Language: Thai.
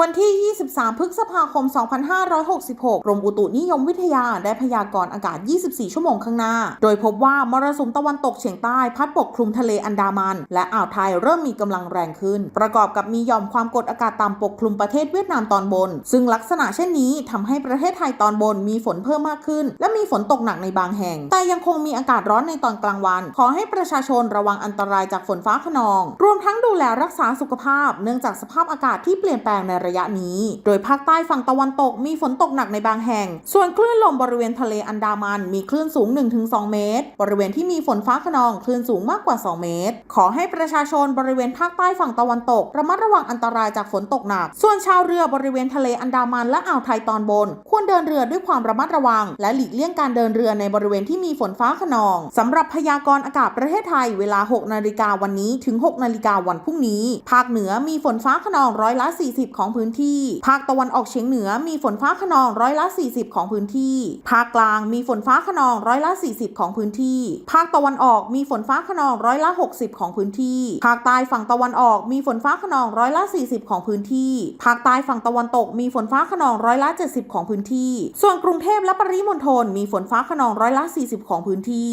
วันที่ 23 พฤษภาคม 2566 กรมอุตุนิยมวิทยาได้พยากรณ์อากาศ 24 ชั่วโมงข้างหน้า โดยพบว่ามรสุมตะวันตกเฉียงใต้พัดปกคลุมทะเลอันดามัน และอ่าวไทยเริ่มมีกำลังแรงขึ้น ประกอบกับมีหย่อมความกดอากาศต่ำปกคลุมประเทศเวียดนามตอนบน ซึ่งลักษณะเช่นนี้ทำให้ประเทศไทยตอนบนมีฝนเพิ่มมากขึ้น และมีฝนตกหนักในบางแห่ง แต่ยังคงมีอากาศร้อนในตอนกลางวัน ขอให้ประชาชนระวังอันตรายจากฝนฟ้าขนอง รวมทั้งดูแลรักษาสุขภาพ เนื่องจากสภาพอากาศที่เปลี่ยนแปลงในระยะนี้ โดยภาคใต้ฝั่งตะวันตกมีฝนตกหนักในบางแห่ง ส่วนคลื่นลมบริเวณทะเลอันดามันมีคลื่นสูง 1-2 เมตร บริเวณที่มีฝนฟ้าขนองคลื่นสูงมากกว่า 2 เมตร ขอให้ประชาชนบริเวณภาคใต้ฝั่งตะวันตก ระมัดระวังอันตรายจากฝนตกหนัก ส่วนชาวเรือบริเวณทะเลอันดามันและอ่าวไทยตอนบน ควรเดินเรือด้วยความระมัดระวัง และหลีกเลี่ยงการเดินเรือในบริเวณที่มีฝนฟ้าขนองสำหรับพยากรณ์อากาศประเทศไทยเวลา 6 นาฬิกาวันนี้ถึง 6 นาฬิกาวันพรุ่งนี้ ภาคเหนือมีฝนฟ้าขนองร้อยละ 40 ของพื้นที่ ภาคตะวันออกเฉียงเหนือมีฝนฟ้าขนองร้อยละ 40 ของพื้นที่ ภาคกลางมีฝนฟ้าขนองร้อยละ 40 ของพื้นที่ ภาคตะวันออกมีฝนฟ้าขนองร้อยละ 60 ของพื้นที่ ภาคใต้ฝั่งตะวันออกมีฝนฟ้าขนองร้อยละ 40 ของพื้นที่ ภาคใต้ฝั่งตะวันตกมีฝนฟ้าขนองร้อยละ 70 ของพื้นที่ ส่วนกรุงเทพและปริมณฑลมีฝนฟ้าขนองร้อยละ 40 ของพื้นที่